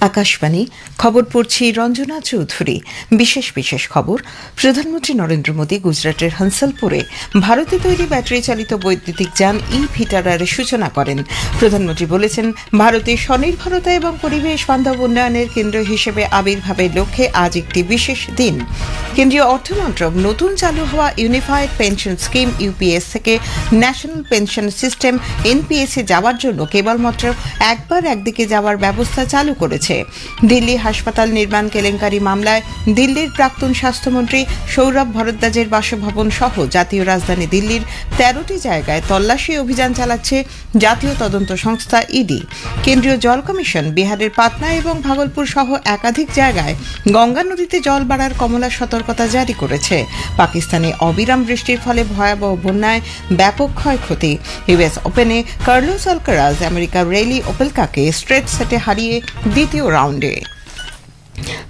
আকাশবাণী, খবর পড়ছি রঞ্জনা চৌধুরী। বিশেষ বিশেষ খবর, প্রধানমন্ত্রী নরেন্দ্র মোদী গুজরাটের হনসলপুরে ভারতে তৈরি ব্যাটারি চালিত বৈদ্যুতিক যান ই ভিটারার সূচনা করেন। প্রধানমন্ত্রী বলেছেন, ভারতে স্বনির্ভরতা এবং পরিবেশ বান্ধব উন্নয়নের কেন্দ্র হিসেবে আবির্ভাবের লক্ষ্যে আজ একটি বিশেষ দিন। কেন্দ্রীয় অর্থমন্ত্রক নতুন চালু হওয়া ইউনিফাইড পেনশন স্কিম ইউপিএস থেকে ন্যাশনাল পেনশন সিস্টেম এনপিএস যাওয়ার জন্য কেবলমাত্র একবার একদিকে যাওয়ার ব্যবস্থা চালু করেছে। দিল্লি হাসপাতাল নির্মাণ কেলেঙ্কারি মামলায় দিল্লির প্রাক্তন স্বাস্থ্যমন্ত্রী সৌরভ ভরদ্বাজের বাসভবন সহ জাতীয় রাজধানী দিল্লির তেরোটি জায়গায় তল্লাশি অভিযান চালাচ্ছে জাতীয় তদন্ত সংস্থা ইডি। কেন্দ্রীয় জল কমিশন বিহারের পাটনা এবং ভাগলপুর সহ একাধিক জায়গায় গঙ্গা নদীতে জল বাড়ার কমলা সতর্কতা জারি করেছে। পাকিস্তানে অবিরাম বৃষ্টির ফলে ভয়াবহ বন্যায় ব্যাপক ক্ষয়ক্ষতি। ইউএস ওপেনে কার্লোস আলকারাজ আমেরিকার রেলি ওপেলকাকে স্ট্রেট সেটে হারিয়ে দ্বিতীয় রাউন্ডে।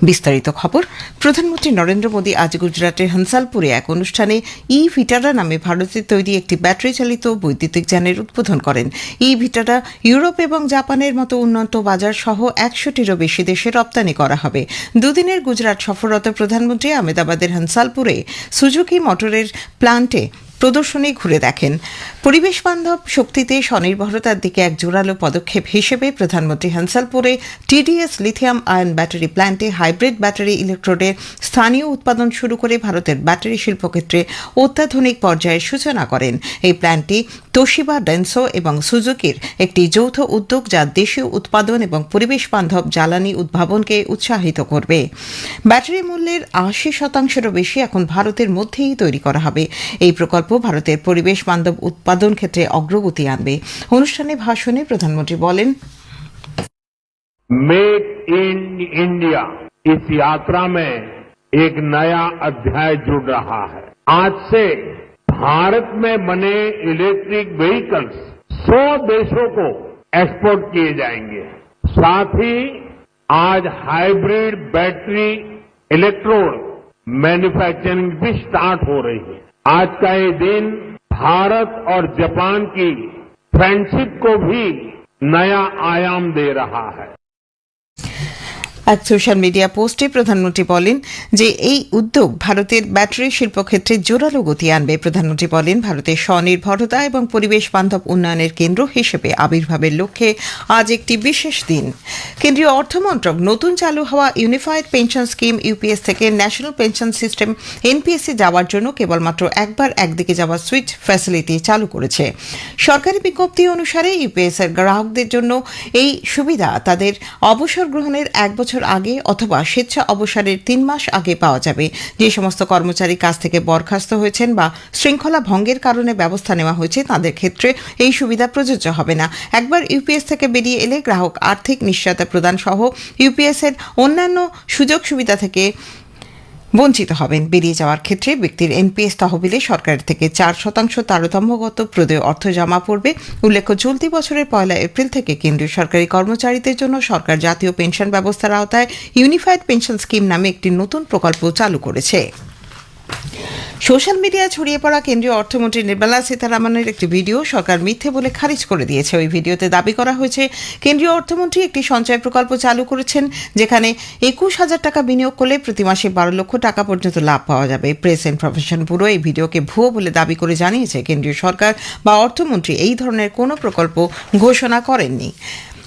বিস্তারিত খবর, প্রধানমন্ত্রী নরেন্দ্র মোদী আজ গুজরাটের হনসালপুরে এক অনুষ্ঠানে ই ভিটারা নামে ভারতের তৈরি একটি ব্যাটারি চালিত বৈদ্যুতিক যানের উদ্বোধন করেন। ই ভিটারা ইউরোপ এবং জাপানের মতো উন্নত বাজার সহ একশোটিরও বেশি দেশে রপ্তানি করা হবে। দুদিনের গুজরাট সফররত প্রধানমন্ত্রী আহমেদাবাদের হনসালপুরে সুজুকি মোটরের প্লান্টে প্রদর্শনী ঘুরে দেখেন। পরিবেশ বান্ধব শক্তিতে স্বনির্ভরতার দিকে এক জোরালো পদক্ষেপ হিসেবে প্রধানমন্ত্রী হানসালপুরে টিডিএস লিথিয়াম আয়ন ব্যাটারি প্ল্যান্টে হাইব্রিড ব্যাটারি ইলেকট্রোডের স্থানীয় উৎপাদন শুরু করে ভারতের ব্যাটারি শিল্পক্ষেত্রে অত্যাধুনিক পর্যায়ের সূচনা করেন। এই প্ল্যান্টটি তোশিবা ডেনসো এবং সুজুকির একটি যৌথ উদ্যোগ যা দেশীয় উৎপাদন এবং পরিবেশ বান্ধব জ্বালানি উদ্ভাবনকে উৎসাহিত করবে। ব্যাটারি মূল্যের আশি শতাংশেরও বেশি এখন ভারতের মধ্যেই তৈরি করা হবে। এই প্রকল্প ভারতের পরিবেশ বান্ধব উৎপাদন ক্ষেত্রে অগ্রগতি আনবে অনুষ্ঠানে ভাষণে প্রধানমন্ত্রী বলেন मेक इन इंडिया इस यात्रा में एक नया अध्याय जुड़ रहा है आज से भारत में बने इलेक्ट्रिक व्हीकल्स 100 देशों को एक्सपोर्ट किए जाएंगे साथ ही आज हाइब्रिड बैटरी इलेक्ट्रोड मैन्युफैक्चरिंग भी स्टार्ट हो रही है आज का ये दिन भारत और जापान की फ्रेंडशिप को भी नया आयाम दे रहा है। এক সোশ্যাল মিডিয়া পোস্টে প্রধানমন্ত্রী বলেন যে এই উদ্যোগ ভারতের ব্যাটারি শিল্পক্ষেত্রে জোরালো গতি আনবে। প্রধানমন্ত্রী বলেন, ভারতের স্বনির্ভরতা এবং পরিবেশ বান্ধব উন্নয়নের কেন্দ্র হিসেবে আবির্ভাবের লক্ষ্যে আজ একটি বিশেষ দিন। কেন্দ্রীয় অর্থমন্ত্রক নতুন চালু হওয়া ইউনিফাইড পেনশন স্কিম ইউপিএস থেকে ন্যাশনাল পেনশন সিস্টেম এনপিএসে যাওয়ার জন্য কেবলমাত্র একবার একদিকে যাওয়ার সুইচ ফ্যাসিলিটি চালু করেছে। সরকারি বিজ্ঞপ্তি অনুসারে ইউপিএস এর গ্রাহকদের জন্য এই সুবিধা তাদের অবসর গ্রহণের এক বছর আগে অথবা স্বেচ্ছা অবসরের তিন মাস আগে পাওয়া যাবে। যে সমস্ত কর্মচারী কাজ থেকে বরখাস্ত হয়েছেন বা শৃঙ্খলা ভঙ্গের কারণে ব্যবস্থা নেওয়া হয়েছে, তাদের ক্ষেত্রে এই সুবিধা প্রযোজ্য হবে না। একবার ইউপিএস থেকে বেরিয়ে এলে গ্রাহক আর্থিক নিশ্চয়তা প্রদান সহ ইউপিএস এর অন্যান্য সুযোগ সুবিধা থেকে বঞ্চিত হবেন। বেরিয়ে যাওয়ার ক্ষেত্রে ব্যক্তির এনপিএস তহবিলে সরকারের থেকে চার শতাংশ তারতম্যগত প্রদেয় অর্থ জমা পড়বে। উল্লেখ্য, চলতি বছরের পয়লা এপ্রিল থেকে কেন্দ্রীয় সরকারি কর্মচারীদের জন্য সরকার জাতীয় পেনশন ব্যবস্থার আওতায় ইউনিফাইড পেনশন স্কিম নামে একটি নতুন প্রকল্প চালু করেছে। সোশ্যাল মিডিয়ায় ছড়িয়ে পড়া কেন্দ্রীয় অর্থমন্ত্রী নির্মলা সীতারামনের একটি ভিডিও সরকার মিথ্যে বলে খারিজ করে দিয়েছে। ওই ভিডিওতে দাবি করা হয়েছে, কেন্দ্রীয় অর্থমন্ত্রী একটি সঞ্চয় প্রকল্প চালু করেছেন, যেখানে একুশ হাজার টাকা বিনিয়োগ করলে প্রতি মাসে বারো লক্ষ টাকা পর্যন্ত লাভ পাওয়া যাবে। প্রেস ইনফরমেশন ব্যুরো এই ভিডিওকে ভুয়ো বলে দাবি করে জানিয়েছে, কেন্দ্রীয় সরকার বা অর্থমন্ত্রী এই ধরনের কোনো প্রকল্প ঘোষণা করেননি।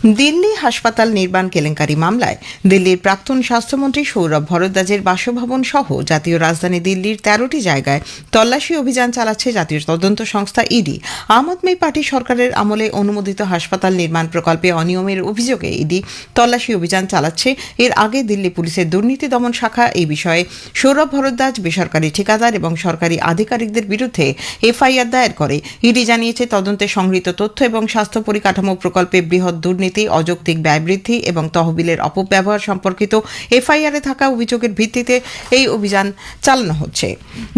দিল্লি হাসপাতাল নির্মাণ কেলেঙ্কারি মামলায় দিল্লির প্রাক্তন স্বাস্থ্যমন্ত্রী সৌরভ ভরদ্বাজের বাসভবন সহ জাতীয় রাজধানী দিল্লির তেরোটি জায়গায় তল্লাশি অভিযান চালাচ্ছে জাতীয় তদন্ত সংস্থা ইডি। আম আদমি পার্টি সরকারের আমলে অনুমোদিত হাসপাতাল নির্মাণ প্রকল্পে অনিয়মের অভিযোগে ইডি তল্লাশি অভিযান চালাচ্ছে। এর আগে দিল্লি পুলিশের দুর্নীতি দমন শাখা এই বিষয়ে সৌরভ ভরদ্বাজ বেসরকারি ঠিকাদার এবং সরকারি আধিকারিকদের বিরুদ্ধে এফআইআর দায়ের করে। ইডি জানিয়েছে, তদন্তে সংগৃহীত তথ্য এবং স্বাস্থ্য পরিকাঠামো প্রকল্পে বৃহৎ দুর্নীতি দুর্নীতি, অযৌক্তিক ব্যয় বৃদ্ধি এবং তহবিলের অপব্যবহার সম্পর্কিত এফআইআরে থাকা অভিযোগের ভিত্তিতে এই অভিযান চালানো হচ্ছে।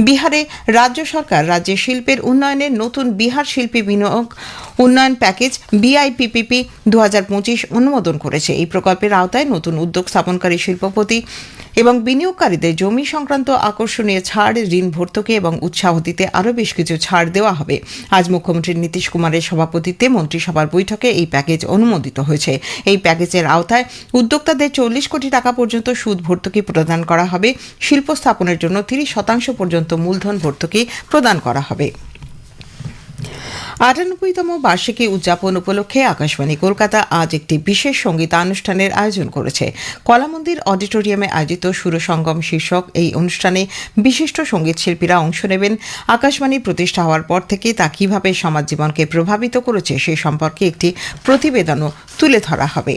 বিহারে রাজ্য সরকার রাজ্যে শিল্পের উন্নয়নে নতুন বিহার শিল্পী বিনিয়োগ উন্নয়ন প্যাকেজ বিআইপিপিপি দু হাজার পঁচিশ অনুমোদন করেছে। এই প্রকল্পের আওতায় নতুন উদ্যোগ স্থাপনকারী শিল্পপতি এবং বিনিয়োগকারীদের জমি সংক্রান্ত আকর্ষণীয় ছাড়, ঋণ ভর্তুকি এবং উৎসাহ দিতে আরও বেশ কিছু ছাড় দেওয়া হবে। আজ মুখ্যমন্ত্রী নীতিশ কুমারের সভাপতিত্বে মন্ত্রিসভার বৈঠকে এই প্যাকেজ অনুমোদিত হয়েছে। এই প্যাকেজের আওতায় উদ্যোক্তাদের চল্লিশ কোটি টাকা পর্যন্ত সুদ ভর্তুকি প্রদান করা হবে। শিল্প স্থাপনের জন্য তিরিশ শতাংশ পর্যন্ত মূলধন ভর্তুকি প্রদান করা হবে। আটানব্বইতম বার্ষিকী উদযাপন উপলক্ষে আকাশবাণী কলকাতা আজ একটি বিশেষ সঙ্গীতানুষ্ঠানের আয়োজন করেছে। কলামন্দির অডিটোরিয়ামে আয়োজিত সুরসঙ্গম শীর্ষক এই অনুষ্ঠানে বিশিষ্ট সংগীত শিল্পীরা অংশ নেবেন। আকাশবাণী প্রতিষ্ঠা হওয়ার পর থেকে তা কীভাবে সমাজ জীবনকে প্রভাবিত করেছে সে সম্পর্কে একটি প্রতিবেদনও তুলে ধরা হবে।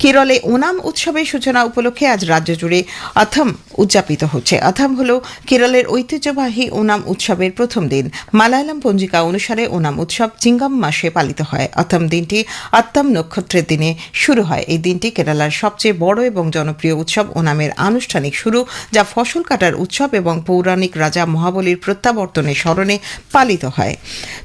কেরলে ওনাম উৎসবের সূচনা উপলক্ষে আজ রাজ্য জুড়ে আথম উদযাপিত হচ্ছে। অথম হল কেরলের ঐতিহ্যবাহী ওনাম উৎসবের প্রথম দিন। মালায়ালাম পঞ্জিকা অনুসারে ওনাম উৎসব চিঙ্গাম মাসে পালিত হয়। অথম দিনটি আত্তম নক্ষত্রের দিনে শুরু হয়। এই দিনটি কেরালার সবচেয়ে বড় এবং জনপ্রিয় উৎসব ওনামের আনুষ্ঠানিক শুরু, যা ফসল কাটার উৎসব এবং পৌরাণিক রাজা মহাবলীর প্রত্যাবর্তনের স্মরণে পালিত হয়।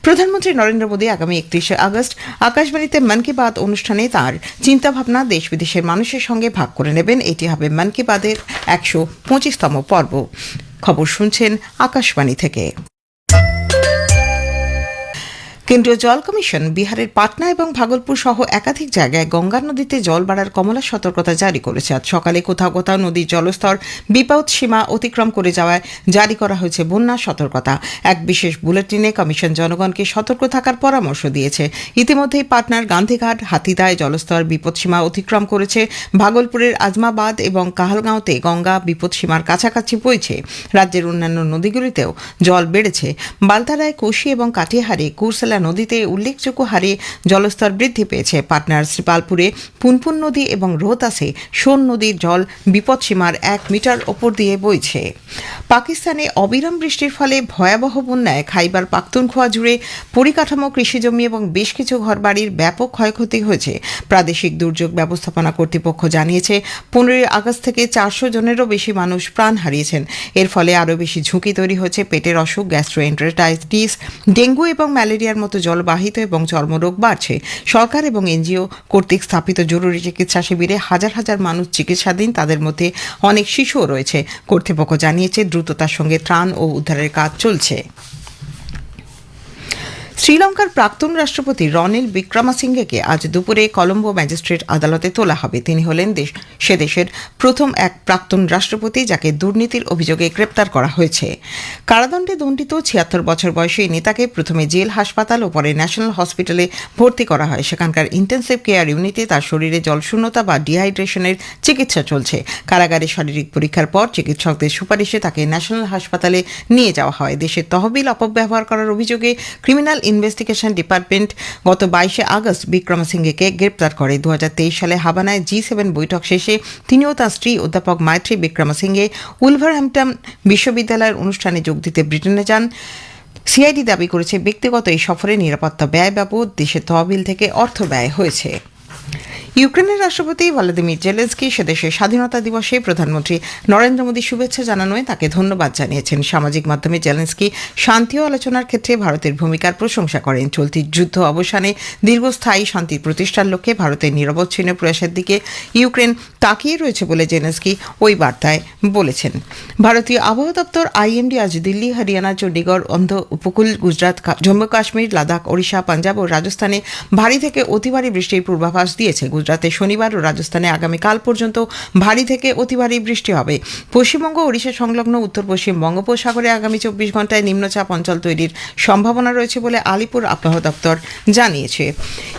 প্রধানমন্ত্রী নরেন্দ্র মোদী আগামী একত্রিশে আগস্ট আকাশবাণীতে মন কি বাত অনুষ্ঠানে তাঁর চিন্তাভাবনা দেশ বিদেশের মানুষের সঙ্গে ভাগ করে নেবেন। এটি হবে মন কি বাতের একশো পঁচিশতম পর্ব। খবর শুনছেন আকাশবাণী থেকে। কেন্দ্রীয় জল কমিশন বিহারের পাটনা এবং ভাগলপুর সহ একাধিক জায়গায় গঙ্গা নদীতে জল বাড়ার কমলা সতর্কতা জারি করেছে। আজ সকালে কোথাও কোথাও নদীর জলস্তর বিপদ সীমা অতিক্রম করে যাওয়ায় জারি করা হয়েছে বন্যা সতর্কতা। এক বিশেষ বুলেটিনে কমিশন জনগণকে সতর্ক থাকার পরামর্শ দিয়েছে। ইতিমধ্যেই পাটনার গান্ধীঘাট হাতিদায় জলস্তর বিপদসীমা অতিক্রম করেছে। ভাগলপুরের আজমাবাদ এবং কাহালগাঁওতে গঙ্গা বিপদসীমার কাছাকাছি বইছে। রাজ্যের অন্যান্য নদীগুলিতেও জল বেড়েছে। বালতারায়, কোশি এবং কাটিহারে কুরসেলা নদীতে উল্লেখযোগ্য হারে জলস্তর বৃদ্ধি পেয়েছে। পাটনার শ্রীপালপুরে পুনপুন নদী এবং রোহতাসে সোন নদীর জল বিপদসীমার এক মিটার ওপর দিয়ে বইছে। পাকিস্তানে অবিরাম বৃষ্টির ফলে ভয়াবহ বন্যায় খাইবার পাখতুনখোয়া জুড়ে পরিকাঠামো, কৃষিজমি এবং বেশ কিছু ঘরবাড়ির ব্যাপক ক্ষয়ক্ষতি হয়েছে। প্রাদেশিক দুর্যোগ ব্যবস্থাপনা কর্তৃপক্ষ জানিয়েছে, পনেরোই আগস্ট থেকে চারশো জনেরও বেশি মানুষ প্রাণ হারিয়েছেন। এর ফলে আরও বেশি ঝুঁকি তৈরি হয়েছে পেটের অসুখ, গ্যাস্ট্রোএন্টারাইটিস, ডেঙ্গু এবং ম্যালেরিয়ার মতো জলবাহিত এবং চর্মরোগ বাড়ছে। সরকার এবং এনজিও কর্তৃক স্থাপিত জরুরি চিকিৎসা শিবিরে হাজার হাজার মানুষ চিকিৎসাধীন, তাদের মধ্যে অনেক শিশুও রয়েছে। কর্তৃপক্ষ জানিয়েছে, দ্রুততার সঙ্গে ত্রাণ ও উদ্ধারের কাজ চলছে। শ্রীলঙ্কার প্রাক্তন রাষ্ট্রপতি রনিল বিক্রমাসিঙ্গেকে আজ দুপুরে কলম্বো ম্যাজিস্ট্রেট আদালতে তোলা হবে। তিনি হলেন সে দেশের প্রথম এক প্রাক্তন রাষ্ট্রপতি যাকে দুর্নীতির অভিযোগে গ্রেপ্তার করা হয়েছে। কারাদণ্ডে দণ্ডিত ছিয়াত্তর বছর বয়সী নেতাকে প্রথমে জেল, হাসপাতাল ও পরে ন্যাশনাল হসপিটালে ভর্তি করা হয়। সেখানকার ইন্টেন্সিভ কেয়ার ইউনিটে তার শরীরে জলশূন্যতা বা ডিহাইড্রেশনের চিকিৎসা চলছে। কারাগারে শারীরিক পরীক্ষার পর চিকিৎসকদের সুপারিশে তাকে ন্যাশনাল হাসপাতালে নিয়ে যাওয়া হয়। দেশের তহবিল অপব্যবহার করার অভিযোগে ক্রিমিনাল ইনভেস্টিগেশন ডিপার্টমেন্ট গত বাইশে আগস্ট বিক্রমসিঙ্গেকে গ্রেপ্তার করে। দু হাজার তেইশ সালে হাবানায় জি সেভেন বৈঠক শেষে তিনিও তার স্ত্রী অধ্যাপক মাইত্রী বিক্রমসিঙ্গে উলভারহ্যাম্পটন বিশ্ববিদ্যালয়ের অনুষ্ঠানে যোগ দিতে ব্রিটেনে যান। সিআইডি দাবি করেছে, ব্যক্তিগত এই সফরে নিরাপত্তা ব্যয় বাবদ দেশের তহবিল থেকে অর্থ ব্যয় হয়েছে। ইউক্রেনের রাষ্ট্রপতি ভলাদিমির জেলেন্সকি সেদেশের স্বাধীনতা দিবসে প্রধানমন্ত্রী নরেন্দ্র মোদী শুভেচ্ছা জানানোয় তাকে ধন্যবাদ জানিয়েছেন। সামাজিক মাধ্যমে জেলেন্সকি শান্তি ও আলোচনার ক্ষেত্রে ভারতের ভূমিকার প্রশংসা করেন। চলতি যুদ্ধ অবসানে দীর্ঘস্থায়ী শান্তি প্রতিষ্ঠার লক্ষ্যে ভারতের নিরবচ্ছিন্ন প্রয়াসের দিকে ইউক্রেন তাকিয়ে রয়েছে বলে জেলেন্সকি ওই বার্তায় বলেছেন। ভারতীয় আবহাওয়া দপ্তর আইএমডি আজ দিল্লি, হরিয়ানা, চণ্ডীগড় অন্ধ্র উপকূল, গুজরাট জম্মু কাশ্মীর, লাদাখ, ওড়িশা, পাঞ্জাব ও রাজস্থানে ভারী থেকে অতি ভারী বৃষ্টির পূর্বাভাস দিয়েছে। গুজরাতে শনিবার ও রাজস্থানে আগামীকাল পর্যন্ত ভারী থেকে অতি ভারী বৃষ্টি হবে। পশ্চিমবঙ্গ ওড়িশা সংলগ্ন উত্তর পশ্চিম বঙ্গোপসাগরে আগামী চব্বিশ ঘন্টায় নিম্নচাপ অঞ্চল তৈরির সম্ভাবনা রয়েছে বলে আলিপুর আবহাওয়া দপ্তর জানিয়েছে।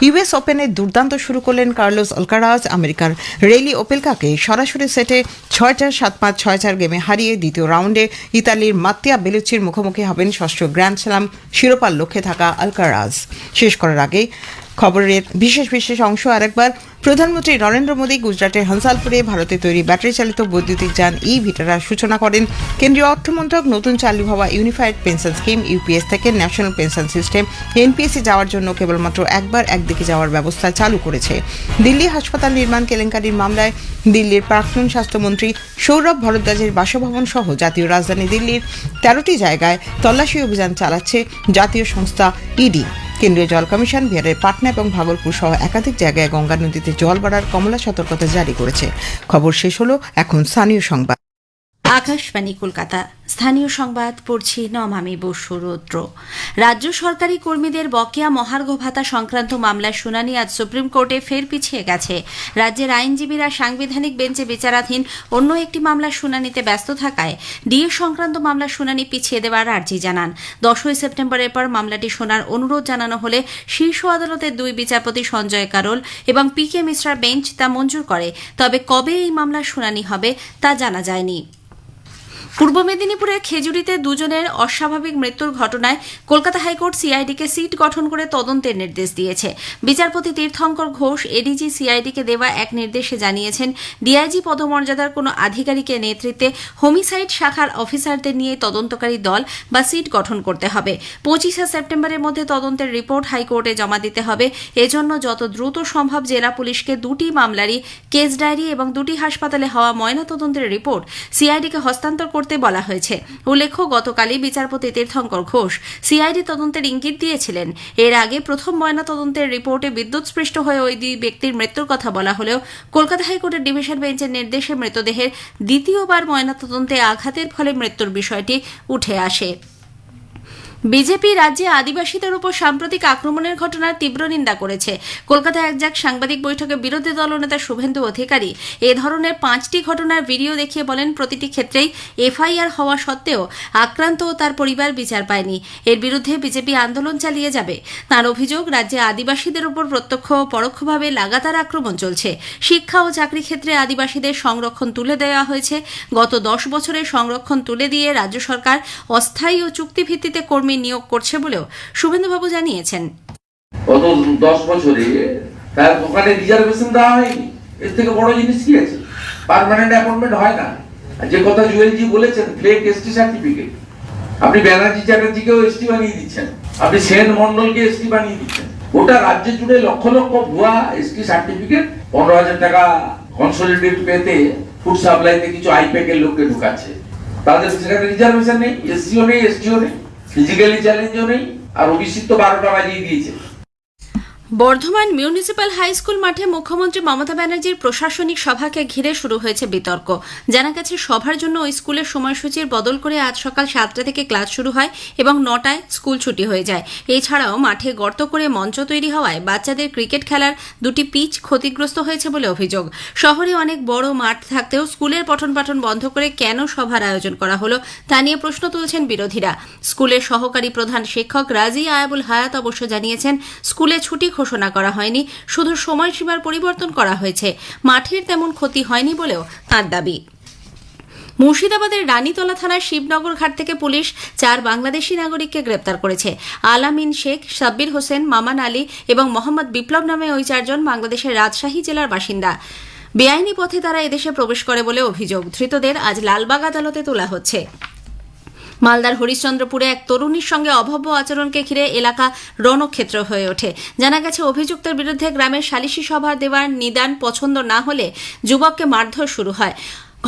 ইউএস ওপেনের দুর্দান্ত শুরু করলেন কার্লোস অলকারাজ আমেরিকার রেলি ওপেলকাকে সরাসরি সেটে ছয় চার সাত পাঁচ ছয় চার গেমে হারিয়ে দ্বিতীয় রাউন্ডে ইতালির মাত্তিয়া বেলুচির মুখোমুখি হবেন ষষ্ঠ গ্র্যান্ড স্ল্যাম শিরোপার লক্ষ্যে থাকা আলকারাজ। শেষ করার আগে খবরের বিশেষ বিশেষ অংশ। আরেকবার, প্রধানমন্ত্রী নরেন্দ্র মোদী গুজরাটের হনসালপুরে ভারতে তৈরি ব্যাটারি চালিত বৈদ্যুতিক যান ই ভিটারার সূচনা করেন। কেন্দ্রীয় অর্থমন্ত্রক নতুন চালু হওয়া ইউনিফাইড পেনশন স্কিম ইউপিএস থেকে ন্যাশনাল পেনশন সিস্টেম এনপিএসসি যাওয়ার জন্য কেবলমাত্র একবার একদিকে যাওয়ার ব্যবস্থা চালু করেছে। দিল্লি হাসপাতাল নির্মাণ কেলেঙ্কারির মামলায় দিল্লির প্রাক্তন স্বাস্থ্যমন্ত্রী সৌরভ ভরদ্বাজের বাসভবন সহ জাতীয় রাজধানী দিল্লির তেরোটি জায়গায় তল্লাশি অভিযান চালাচ্ছে জাতীয় সংস্থা ইডি কেন্দ্রীয় জল কমিশন, বিহারের পাটনা এবং ভাগলপুর সহ একাধিক জায়গায় গঙ্গা নদীতে জল বাড়ার কমলা সতর্কতা জারি করেছে। খবর শেষ হলো এখন স্থানীয় সংবাদ। আকাশবাণী কলকাতা। স্থানীয় সংবাদ পড়ছি নমামি বসু রৌদ্র। রাজ্য সরকারি কর্মীদের বকেয়া মহার্ঘ ভাতা সংক্রান্ত মামলার শুনানি আজ সুপ্রিম কোর্টে ফের পিছিয়ে গেছে। রাজ্যের আইনজীবীরা সাংবিধানিক বেঞ্চে বিচারাধীন অন্য একটি মামলার শুনানিতে ব্যস্ত থাকায় ডিএ সংক্রান্ত মামলার শুনানি পিছিয়ে দেওয়ার আর্জি জানান। দশই সেপ্টেম্বরের পর মামলাটি শোনার অনুরোধ জানানো হলে শীর্ষ আদালতের দুই বিচারপতি সঞ্জয় কারোল এবং পি কে মিশ্রার বেঞ্চ তা মঞ্জুর করে। তবে কবে এই মামলার শুনানি হবে তা জানা যায়নি। পূর্ব মেদিনীপুরে খেজুরিতে দুজনের অস্বাভাবিক মৃত্যুর ঘটনায় কলকাতা হাইকোর্ট সিআইডিকে সিট গঠন করে তদন্তের নির্দেশ দিয়েছে। বিচারপতি তীর্থঙ্কর ঘোষ, এডিজি সিআইডিকে দেওয়া এক নির্দেশে জানিয়েছেন, ডিআইজি পদমর্যাদার কোনো আধিকারিকের নেতৃত্বে হোমিসাইড শাখার অফিসারদের নিয়ে তদন্তকারী দল বা সিট গঠন করতে হবে। পঁচিশে সেপ্টেম্বরের মধ্যে তদন্তের রিপোর্ট হাইকোর্টে জমা দিতে হবে। এজন্য যত দ্রুত সম্ভব জেলা পুলিশকে দুটি মামলারই কেস ডায়েরি এবং দুটি হাসপাতালে হওয়া ময়নাতদন্তের রিপোর্ট সিআইডিকে হস্তান্তর করতে বলা হয়েছে। উল্লেখ্য, গতকালই বিচারপতি তীর্থঙ্কর ঘোষ সিআইডি তদন্তের ইঙ্গিত দিয়েছিলেন। এর আগে প্রথম ময়না তদন্তের রিপোর্টে বিদ্যুৎস্পৃষ্ট হয়ে ওই দুই ব্যক্তির মৃত্যুর কথা বলা হলেও কলকাতা হাইকোর্টের ডিভিশন বেঞ্চের নির্দেশে মৃতদেহের দ্বিতীয়বার ময়না তদন্তে আঘাতের ফলে মৃত্যুর বিষয়টি উঠে আসে। বিজেপি রাজ্যে আদিবাসীদের উপর সাম্প্রতিক আক্রমণের ঘটনার তীব্র নিন্দা করেছে। কলকাতায় এক যাক সাংবাদিক বৈঠকে বিরোধী দলনেতা শুভেন্দু অধিকারী এ ধরনের পাঁচটি ঘটনার ভিডিও দেখিয়ে বলেন, প্রতিটি ক্ষেত্রেই এফআইআর হওয়া সত্ত্বেও আক্রান্ত ও তার পরিবার বিচার পায়নি। এর বিরুদ্ধে বিজেপি আন্দোলন চালিয়ে যাবে। তার অভিযোগ, রাজ্যে আদিবাসীদের উপর প্রত্যক্ষ ও পরোক্ষভাবে লাগাতার আক্রমণ চলছে। শিক্ষা ও চাকরি ক্ষেত্রে আদিবাসীদের সংরক্ষণ তুলে দেওয়া হয়েছে। গত দশ বছরে সংরক্ষণ তুলে দিয়ে রাজ্য সরকার অস্থায়ী ও চুক্তিভিত্তিতে কর্মী নিয়োগ করছে বলেও শুভেন্দুবাবু জানিয়েছেন। গত দশ বছরে তার ওখানে রিজার্ভেশন দেওয়া হয়নি। এর থেকে বড় জিনিস কি আছে? পার্মানেন্ট অ্যাপয়েন্টমেন্ট হয় না। আর যে কথা জুয়েলজি বলেছেন ফ্লেক এসটি সার্টিফিকেট আপনি ব্যানার্জি চ্যাটার্জিকেও এসটি বানিয়ে দিচ্ছেন। আপনি সেন মন্ডলকে এসটি বানিয়ে দিচ্ছেন। গোটা রাজ্য জুড়ে লক্ষ লক্ষ ভুয়া এসটি সার্টিফিকেট পনেরো হাজার টাকা কনসোলিডেট পেতে ফুড সাপ্লাইতে কিছু আইপ্যাকের লোককে ঢুকাচ্ছে। তাদের সেখানে রিজার্ভেশন নেই এসসিও নেই এসটিও নেই। ফিজিক্যালি চ্যালেঞ্জও নেই আর অভিষিক্ত বারোটা বাজিয়ে দিয়েছে। বর্ধমান মিউনিসিপ্যাল হাই স্কুল মাঠে মুখ্যমন্ত্রী মমতা ব্যানার্জির প্রশাসনিক সভাকে ঘিরে শুরু হয়েছে বিতর্ক। জানা গেছে, সভার জন্য ওই স্কুলের সময়সূচির বদল করে আজ সকাল সাতটা থেকে ক্লাস শুরু হয় এবং নটায় স্কুল ছুটি হয়ে যায়। এছাড়াও মাঠে গর্ত করে মঞ্চ তৈরি হওয়ায় বাচ্চাদের ক্রিকেট খেলার দুটি পিচ ক্ষতিগ্রস্ত হয়েছে বলে অভিযোগ। শহরে অনেক বড় মাঠ থাকতেও স্কুলের পঠন পাঠন বন্ধ করে কেন সভার আয়োজন করা হলো তা নিয়ে প্রশ্ন তুলছেন বিরোধীরা। স্কুলের সহকারী প্রধান শিক্ষক রাজি আয়াবুল হায়াত অবশ্য জানিয়েছেন, স্কুলে ছুটি ঘোষণা করা হয়নি। শুধু সময়সীমার পরিবর্তন করা হয়েছে। মাঠের তেমন ক্ষতি হয়নি বলেও তাঁর দাবি। মুর্শিদাবাদের রানীতলা থানার শিবনগর ঘাট থেকে পুলিশ চার বাংলাদেশি নাগরিককে গ্রেপ্তার করেছে। আলামিন শেখ, সাব্বির হোসেন, মামান আলী এবং মোহাম্মদ বিপ্লব নামে ওই চারজন বাংলাদেশের রাজশাহী জেলার বাসিন্দা। বেআইনি পথে তারা এদেশে প্রবেশ করে বলে অভিযোগ। ধৃতদের আজ লালবাগ আদালতে তোলা হচ্ছে। মালদার হরিশ্চন্দ্রপুরে এক তরুণীর সঙ্গে অভব্য আচরণকে ঘিরে এলাকা রণক্ষেত্র হয়ে ওঠে। জানা গেছে, অভিযুক্তের বিরুদ্ধে গ্রামের সালিশি সভা দেওয়ার নিদান পছন্দ না হলে যুবককে মারধর শুরু হয়।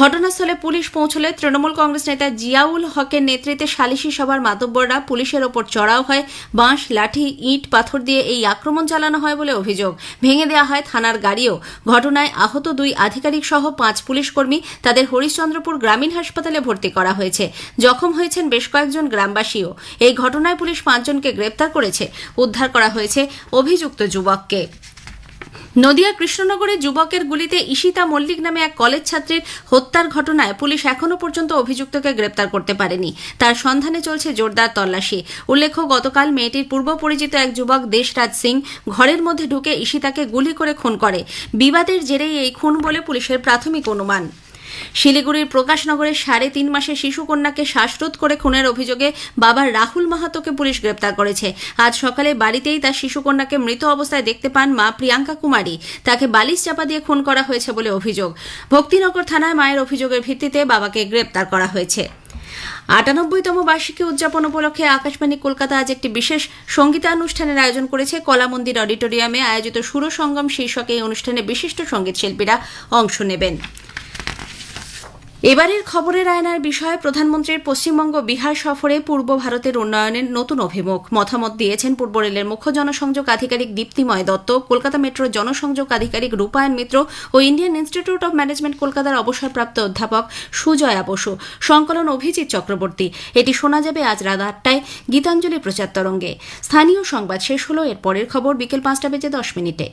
ঘটনাস্থলে পুলিশ পৌঁছলে তৃণমূল কংগ্রেস নেতা জিয়াউল হকের নেতৃত্বে সালিশি সভার মাতব্বররা পুলিশের ওপর চড়াও হয়, বাঁশ, লাঠি, ইট, পাথর দিয়ে এই আক্রমণ চালানো হয় বলে অভিযোগ। ভেঙে দেওয়া হয় থানার গাড়িও। ঘটনায় আহত দুই আধিকারিক সহ পাঁচ পুলিশ কর্মী তাদের হরিশ্চন্দ্রপুর গ্রামীণ হাসপাতালে ভর্তি করা হয়েছে। জখম হয়েছেন বেশ কয়েকজন গ্রামবাসীও। এই ঘটনায় পুলিশ পাঁচজনকে গ্রেপ্তার করেছে। উদ্ধার করা হয়েছে অভিযুক্ত যুবককে। নদিয়া কৃষ্ণনগরে যুবকের গুলিতে ঈশিতা মল্লিক নামে এক কলেজ ছাত্রীর হত্যার ঘটনায় পুলিশ এখনও পর্যন্ত অভিযুক্তকে গ্রেপ্তার করতে পারেনি। তার সন্ধানে চলছে জোরদার তল্লাশি। উল্লেখ্য, গতকাল মেয়েটির পূর্ব পরিচিত এক যুবক দেশরাজ সিং ঘরের মধ্যে ঢুকে ঈশিতাকে গুলি করে খুন করে। বিবাদের জেরেই এই খুন বলে পুলিশের প্রাথমিক অনুমান। শিলিগুড়ির প্রকাশনগরে সাড়ে তিন মাসে শিশুকন্যাকে শ্বাসরোধ করে খুনের অভিযোগে বাবা রাহুল মাহাতোকে পুলিশ গ্রেপ্তার করেছে। আজ সকালে বাড়িতেই তার শিশুকন্যাকে মৃত অবস্থায় দেখতে পান মা প্রিয়াঙ্কা কুমারী। তাকে বালিশ চাপা দিয়ে খুন করা হয়েছে বলে অভিযোগ। ভক্তিনগর থানায় মায়ের অভিযোগের ভিত্তিতে বাবাকে গ্রেপ্তার করা হয়েছে। আটানব্বইতম বার্ষিকী উদযাপন উপলক্ষে আকাশবাণী কলকাতা আজ একটি বিশেষ সঙ্গীতানুষ্ঠানের আয়োজন করেছে। কলা মন্দির অডিটোরিয়ামে আয়োজিত সুর সঙ্গম শীর্ষক এই অনুষ্ঠানে বিশিষ্ট সংগীত শিল্পীরা অংশ নেবেন। এবারের খবরের আয়নার বিষয়ে প্রধানমন্ত্রীর পশ্চিমবঙ্গ বিহার সফরে পূর্ব ভারতের উন্নয়নের নতুন অভিমুখ। মতামত দিয়েছেন পূর্ব রেলের মুখ্য জনসংযোগ আধিকারিক দীপ্তিময় দত্ত, কলকাতা মেট্রোর জনসংযোগ আধিকারিক রূপায়ণ মিত্র ও ইন্ডিয়ান ইনস্টিটিউট অব ম্যানেজমেন্ট কলকাতার অবসরপ্রাপ্ত অধ্যাপক সুজয়া বসু। সংকলন অভিজিৎ চক্রবর্তী। এটি শোনা যাবে আজ রাত আটটায় গীতাঞ্জলি প্রচার তরঙ্গে। স্থানীয় সংবাদ শেষ হলো এর পরের খবর বিকেল পাঁচটা বেজে দশ মিনিটে।